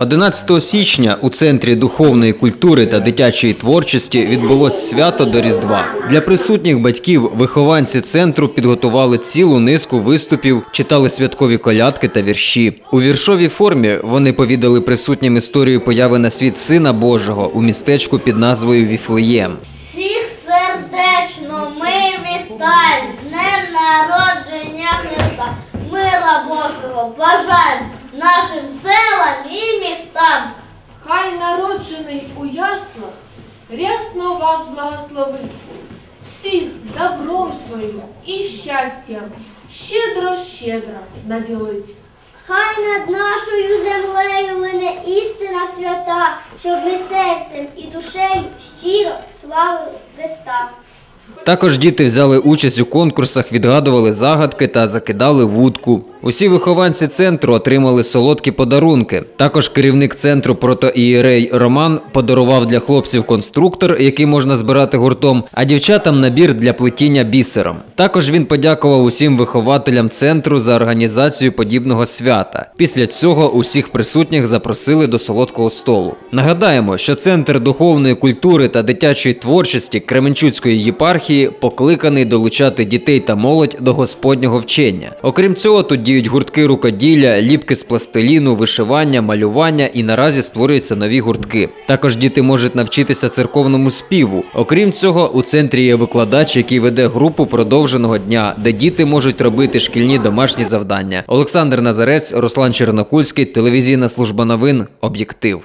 11 січня у центрі духовної культури та дитячої творчості відбулось свято до Різдва. Для присутніх батьків вихованці центру підготували цілу низку виступів, читали святкові колядки та вірші. У віршовій формі вони повідали присутнім історію появи на світ Сина Божого у містечку під назвою Віфлеєм. Всіх сердечно ми вітаємо з днем народження Христа. Мира Божого бажаємо нашим селам і містам. Хай народжений у яслах рясно вас благословить, всіх добром своїм і щастям щедро щедро наділить. Хай над нашою землею лине істина свята, щоб ми серцем і душею щиро славили Христа. Також діти взяли участь у конкурсах, відгадували загадки та закидали вудку. Усі вихованці центру отримали солодкі подарунки. Також керівник центру протоієрей Роман подарував для хлопців конструктор, який можна збирати гуртом, а дівчатам набір для плетіння бісером. Також він подякував усім вихователям центру за організацію подібного свята. Після цього усіх присутніх запросили до солодкого столу. Нагадаємо, що центр духовної культури та дитячої творчості Кременчуцької єпархії покликаний долучати дітей та молодь до господнього вчення. Окрім цього, тут діють гуртки рукоділля, ліпки з пластиліну, вишивання, малювання і наразі створюються нові гуртки. Також діти можуть навчитися церковному співу. Окрім цього, у центрі є викладач, який веде групу продовженого дня, де діти можуть робити шкільні домашні завдання. Олександр Назарець, Руслан Чернокульський, телевізійна служба новин, об'єктив.